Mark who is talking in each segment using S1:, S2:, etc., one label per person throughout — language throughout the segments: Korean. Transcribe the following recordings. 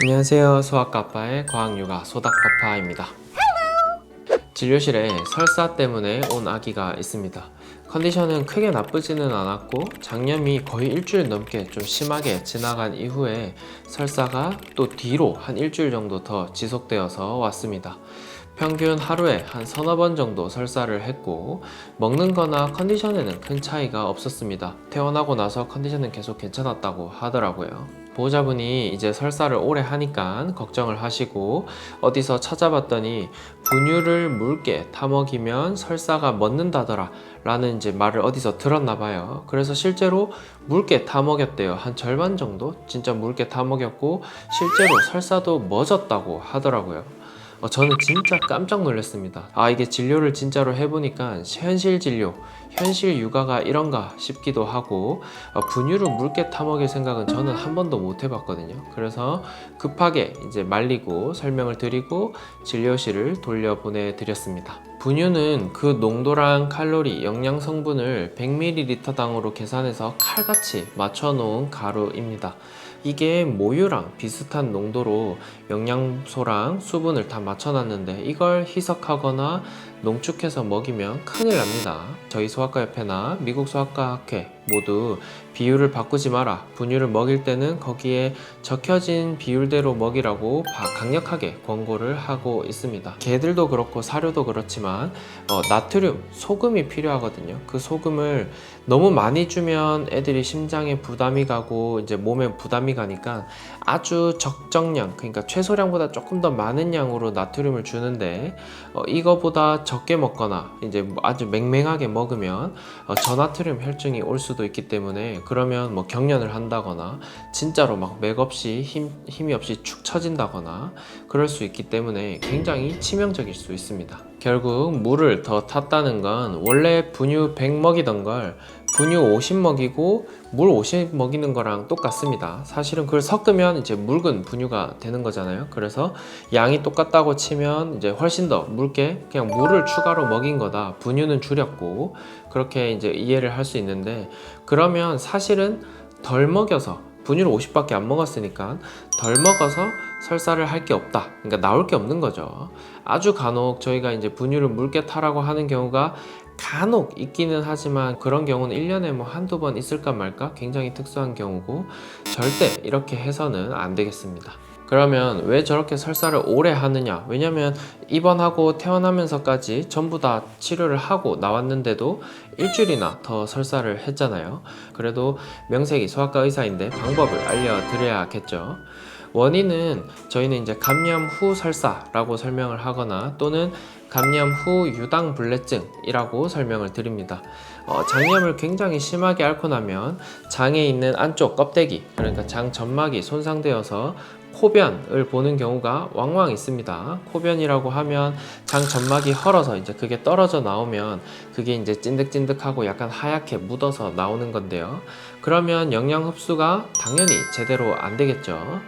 S1: 안녕하세요. 수학과파의 과학육아 소닥파파입니다. 진료실에 설사 때문에 온 아기가 있습니다. 컨디션은 크게 나쁘지는 않았고 장염이 거의 일주일 넘게 좀 심하게 지나간 이후에 설사가 또 뒤로 한 일주일 정도 더 지속되어서 왔습니다. 평균 하루에 한 서너 번 정도 설사를 했고 먹는 거나 컨디션에는 큰 차이가 없었습니다. 퇴원하고 나서 컨디션은 계속 괜찮았다고 하더라고요. 보호자분이 이제 설사를 오래 하니까 걱정을 하시고 어디서 찾아봤더니 분유를 묽게 타먹이면 설사가 멎는다더라 라는 이제 말을 어디서 들었나 봐요. 그래서 실제로 묽게 타먹였대요. 한 절반 정도 진짜 묽게 타먹였고 실제로 설사도 멎었다고 하더라고요. 어, 저는 진짜 깜짝 놀랐습니다. 아, 이게 진료를 진짜로 해보니까 현실 진료, 현실 육아가 이런가 싶기도 하고, 어, 분유를 묽게 타먹일 생각은 저는 한 번도 못 해봤거든요. 그래서 급하게 이제 말리고 설명을 드리고 진료실을 돌려보내드렸습니다. 분유는 그 농도랑 칼로리, 영양 성분을 100ml당으로 계산해서 칼같이 맞춰놓은 가루입니다. 이게 모유랑 비슷한 농도로 영양소랑 수분을 다 맞춰놨는데 이걸 희석하거나 농축해서 먹이면 큰일 납니다. 저희 소아과협회나 미국 소아과학회 모두 비율을 바꾸지 마라. 분유를 먹일 때는 거기에 적혀진 비율대로 먹이라고 바- 강력하게 권고를 하고 있습니다. 개들도 그렇고 사료도 그렇지만 어, 나트륨, 소금이 필요하거든요. 그 소금을 너무 많이 주면 애들이 심장에 부담이 가고 이제 몸에 부담이 가니까 아주 적정량, 그러니까 최소량보다 조금 더 많은 양으로 나트륨을 주는데 어, 이거보다 적게 먹거나 이제 뭐 아주 맹맹하게 먹으면 어, 저나트륨 혈증이 올 수도 있기 때문에 그러면 뭐 경련을 한다거나 진짜로 막 맥없이 힘, 힘이 없이 축 처진다거나 그럴 수 있기 때문에 굉장히 치명적일 수 있습니다. 결국 물을 더 탔다는 건 원래 분유 100 먹이던 걸 분유 50 먹이고 물 50 먹이는 거랑 똑같습니다. 사실은 그걸 섞으면 이제 묽은 분유가 되는 거잖아요. 그래서 양이 똑같다고 치면 이제 훨씬 더 묽게 그냥 물을 추가로 먹인 거다. 분유는 줄였고 그렇게 이제 이해를 할 수 있는데 그러면 사실은 덜 먹여서 분유를 50밖에 안 먹었으니까 덜 먹어서 설사를 할 게 없다. 그러니까 나올 게 없는 거죠. 아주 간혹 저희가 이제 분유를 묽게 타라고 하는 경우가 간혹 있기는 하지만 그런 경우는 1년에 뭐 한두 번 있을까 말까 굉장히 특수한 경우고 절대 이렇게 해서는 안 되겠습니다. 그러면 왜 저렇게 설사를 오래 하느냐? 왜냐면 입원하고 퇴원하면서까지 전부 다 치료를 하고 나왔는데도 일주일이나 더 설사를 했잖아요. 그래도 명색이 소아과 의사인데 방법을 알려드려야겠죠. 원인은 저희는 이제 감염 후 설사라고 설명을 하거나 또는 감염 후 유당불내증이라고 설명을 드립니다. 어, 장염을 굉장히 심하게 앓고 나면 장에 있는 안쪽 껍데기 그러니까 장 점막이 손상되어서 코변을 보는 경우가 왕왕 있습니다. 코변이라고 하면 장 점막이 헐어서 이제 그게 떨어져 나오면 그게 이제 찐득찐득하고 약간 하얗게 묻어서 나오는 건데요. 그러면 영양 흡수가 당연히 제대로 안 되겠죠.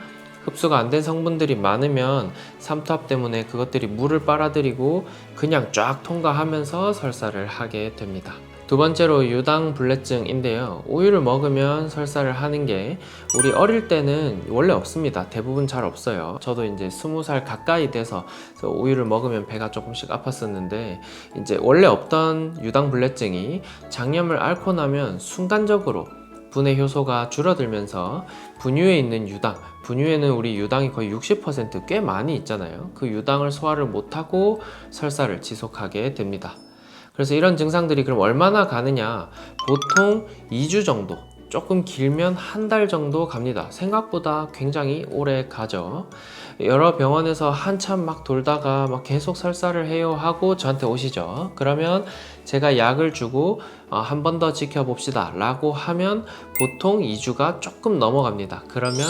S1: 흡수가 안 된 성분들이 많으면 삼투압 때문에 그것들이 물을 빨아들이고 그냥 쫙 통과하면서 설사를 하게 됩니다. 두 번째로 유당불내증인데요. 우유를 먹으면 설사를 하는 게 우리 어릴 때는 원래 없습니다. 대부분 잘 없어요. 저도 이제 스무 살 가까이 돼서 우유를 먹으면 배가 조금씩 아팠었는데 이제 원래 없던 유당불내증이 장염을 앓고 나면 순간적으로 분해 효소가 줄어들면서 분유에 있는 유당, 분유에는 우리 유당이 거의 60%꽤 많이 있잖아요. 그 유당을 소화를 못하고 설사를 지속하게 됩니다. 그래서 이런 증상들이 그럼 얼마나 가느냐? 보통 2주 정도, 조금 길면 한 달 정도 갑니다. 생각보다 굉장히 오래 가죠. 여러 병원에서 한참 막 돌다가 막 계속 설사를 해요 하고 저한테 오시죠. 그러면 제가 약을 주고 어, 한 번 더 지켜봅시다 라고 하면 보통 2주가 조금 넘어갑니다. 그러면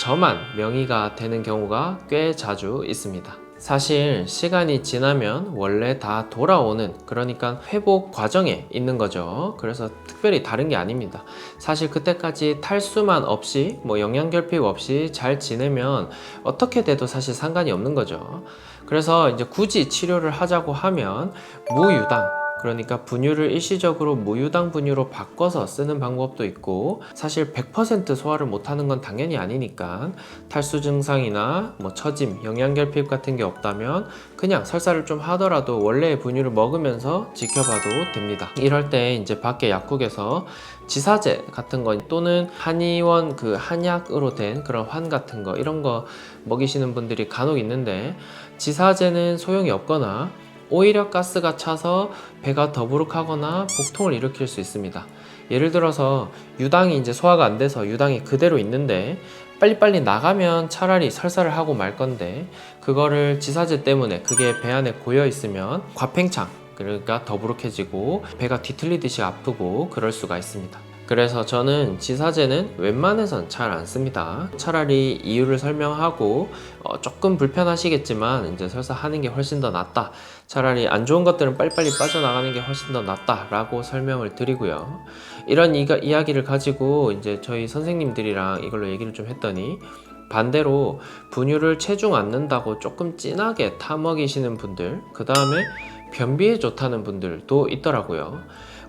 S1: 저만 명의가 되는 경우가 꽤 자주 있습니다. 사실 시간이 지나면 원래 다 돌아오는 그러니까 회복 과정에 있는 거죠. 그래서 특별히 다른 게 아닙니다. 사실 그때까지 탈수만 없이 뭐 영양 결핍 없이 잘 지내면 어떻게 돼도 사실 상관이 없는 거죠. 그래서 이제 굳이 치료를 하자고 하면 무유당 그러니까 분유를 일시적으로 무유당 분유로 바꿔서 쓰는 방법도 있고 사실 100% 소화를 못하는 건 당연히 아니니까 탈수 증상이나 뭐 처짐, 영양결핍 같은 게 없다면 그냥 설사를 좀 하더라도 원래의 분유를 먹으면서 지켜봐도 됩니다. 이럴 때 이제 밖에 약국에서 지사제 같은 거 또는 한의원 그 한약으로 된 그런 환 같은 거 이런 거 먹이시는 분들이 간혹 있는데 지사제는 소용이 없거나 오히려 가스가 차서 배가 더부룩하거나 복통을 일으킬 수 있습니다. 예를 들어서 유당이 이제 소화가 안 돼서 유당이 그대로 있는데 빨리빨리 나가면 차라리 설사를 하고 말 건데 그거를 지사제 때문에 그게 배 안에 고여 있으면 과팽창 그러니까 더부룩해지고 배가 뒤틀리듯이 아프고 그럴 수가 있습니다. 그래서 저는 지사제는 웬만해선 잘 안 씁니다. 차라리 이유를 설명하고 어, 조금 불편하시겠지만 이제 설사 하는 게 훨씬 더 낫다. 차라리 안 좋은 것들은 빨리빨리 빠져나가는 게 훨씬 더 낫다라고 설명을 드리고요. 이런 이가, 이야기를 가지고 이제 저희 선생님들이랑 이걸로 얘기를 좀 했더니 반대로 분유를 체중 않는다고 조금 진하게 타먹이시는 분들, 그 다음에 변비에 좋다는 분들도 있더라고요.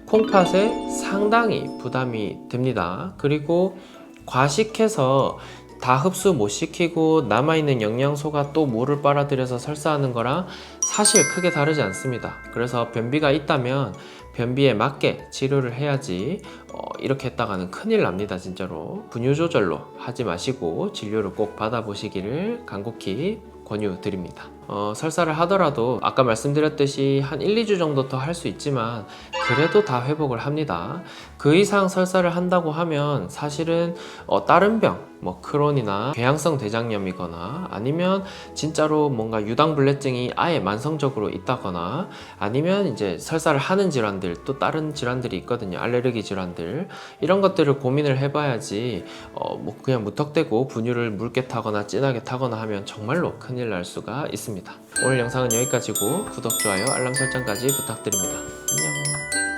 S1: 콩팥에 상당히 부담이 됩니다. 그리고 과식해서 다 흡수 못 시키고 남아있는 영양소가 또 물을 빨아들여서 설사하는 거랑 사실 크게 다르지 않습니다. 그래서 변비가 있다면 변비에 맞게 치료를 해야지 어, 이렇게 했다가는 큰일 납니다 진짜로 분유 조절로 하지 마시고 진료를 꼭 받아보시기를 간곡히 권유드립니다. 어, 설사를 하더라도 아까 말씀드렸듯이 한 1, 2주 정도 더 할 수 있지만 그래도 다 회복을 합니다. 그 이상 설사를 한다고 하면 사실은 어, 다른 병, 뭐 크론이나 궤양성 대장염이거나 아니면 진짜로 뭔가 유당불내증이 아예 만성적으로 있다거나 아니면 이제 설사를 하는 질환들 또 다른 질환들이 있거든요. 알레르기 질환들 이런 것들을 고민을 해봐야지 어, 뭐 그냥 무턱대고 분유를 묽게 타거나 진하게 타거나 하면 정말로 큰일 날 수가 있습니다. 오늘 영상은 여기까지고 구독, 좋아요, 알람 설정까지 부탁드립니다.